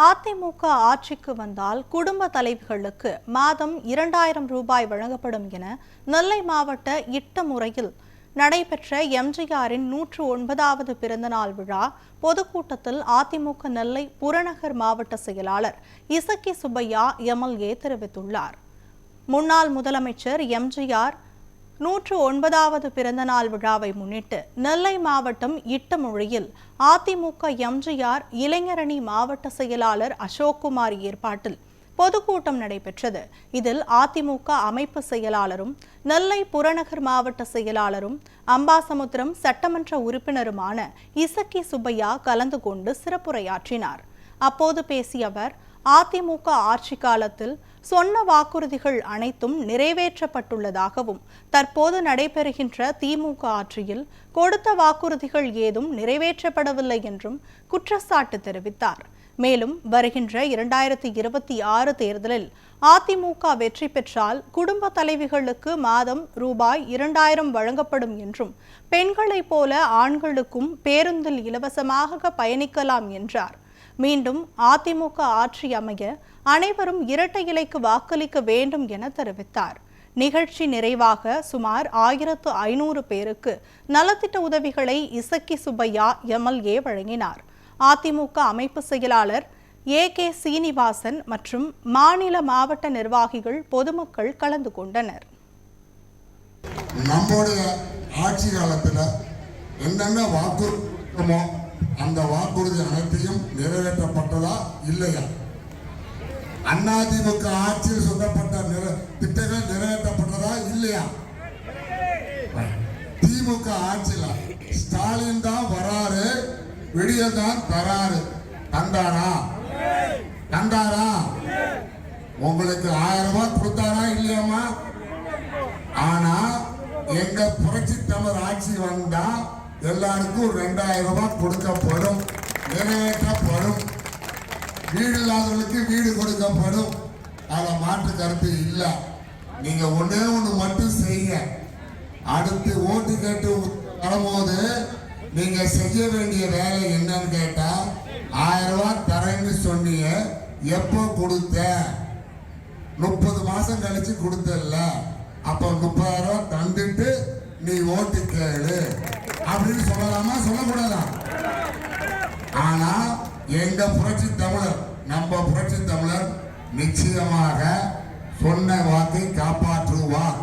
அதிமுக ஆட்சிக்கு வந்தால் குடும்ப தலைவிகளுக்கு மாதம் இரண்டாயிரம் ரூபாய் வழங்கப்படும் என நெல்லை மாவட்ட இட்ட முறையில் நடைபெற்ற எம்ஜிஆரின் நூற்று ஒன்பதாவது பிறந்தநாள் விழா பொதுக்கூட்டத்தில் அதிமுக நெல்லை புறநகர் மாவட்ட செயலாளர் இசக்கி சுப்பையா எம்எல்ஏ தெரிவித்துள்ளார். முன்னாள் முதலமைச்சர் எம்ஜிஆர் நூற்று ஒன்பதாவது பிறந்தநாள் விழாவை முன்னிட்டு நெல்லை மாவட்டம் இட்டமொழியில் அதிமுக எம்ஜிஆர் இளைஞரணி மாவட்ட செயலாளர் அசோக்குமார் ஏற்பாட்டில் பொதுக்கூட்டம் நடைபெற்றது. இதில் அதிமுக அமைப்பு செயலாளரும் நெல்லை புறநகர் மாவட்ட செயலாளரும் அம்பாசமுத்திரம் சட்டமன்ற உறுப்பினருமான இசக்கி சுப்பையா கலந்து கொண்டு சிறப்புரையாற்றினார். அப்போது பேசிய அவர் அதிமுக ஆட்சி காலத்தில் சொன்ன வாக்குறுதிகள் அனைத்தும் நிறைவேற்றப்பட்டுள்ளதாகவும் தற்போது நடைபெறுகின்ற திமுக ஆட்சியில் கொடுத்த வாக்குறுதிகள் ஏதும் நிறைவேற்றப்படவில்லை என்றும் குற்றச்சாட்டு தெரிவித்தார். மேலும் வருகின்ற இரண்டாயிரத்தி இருபத்தி ஆறு தேர்தலில் அதிமுக வெற்றி பெற்றால் குடும்ப தலைவிகளுக்கு மாதம் ரூபாய் இரண்டாயிரம் வழங்கப்படும் என்றும் பெண்களைப் போல ஆண்களுக்கும் பேருந்தில் இலவசமாக பயணிக்கலாம் என்றார். மீண்டும் அதிமுக ஆட்சி அமைய அனைவரும் இரட்டை இலைக்கு வாக்களிக்க வேண்டும் என தெரிவித்தார். நிகழ்ச்சி நிறைவாக சுமார் ஆயிரத்து ஐநூறு பேருக்கு நலத்திட்ட உதவிகளை இசக்கி சுப்பையா எம்எல்ஏ வழங்கினார். அதிமுக அமைப்பு செயலாளர் ஏ கே சீனிவாசன் மற்றும் மாநில மாவட்ட நிர்வாகிகள் பொதுமக்கள் கலந்து கொண்டனர். நம்முடைய ஆட்சி காலத்தில் என்னென்ன வாக்குறுதிமோ அந்த வாக்குறுதி அனைத்தையும் நிறைவேற்றப்பட்டதா இல்லையா? அதிமுக ஆட்சியில் சொல்லப்பட்ட நிற- திட்டங்கள் நிறைவேற்றப்பட்டதா இல்லையா? திமுக ஆட்சியில் ஸ்டாலின் தான் வராரு விடிய தான் தராரு. தந்தாரா? தந்தாரா? உங்களுக்கு ஆயிரம் ரூபாய் கொடுத்தாரா இல்லையாமா ஆனா எங்க புரட்சி தமிழ் ஆட்சி வந்தா எல்லாருக்கும் ரெண்டாயிரம் ரூபாய் கொடுக்கப்படும். நிறைவேற்றப்படும். வீடு இல்லாதவர்களுக்கு வீடு கொடுக்கப்படும். அதில் மாற்று கருத்து இல்லை. நீங்க ஒன்றே ஒன்று மட்டும் செய்ய அடுத்து ஓட்டு கேட்டு வரும்போது நீங்க செய்ய வேண்டிய வேலை என்னன்னு கேட்டா ஆயிரம் ரூபாய் தரேன்னு சொன்னீங்க. எப்போ கொடுத்த? முப்பது மாசம் கழிச்சு கொடுத்தல அப்ப முப்பதாயிரம் ரூபாய் தந்துட்டு நீ ஓட்டு கேளு. அப்படின்னு சொல்லலாமா? சொல்லக்கூடாதா? ஆனா எங்க புரட்சி தமிழர் நம்ம புரட்சி தமிழர் நிச்சயமாக சொன்ன வாக்கை காப்பாற்றுவார்.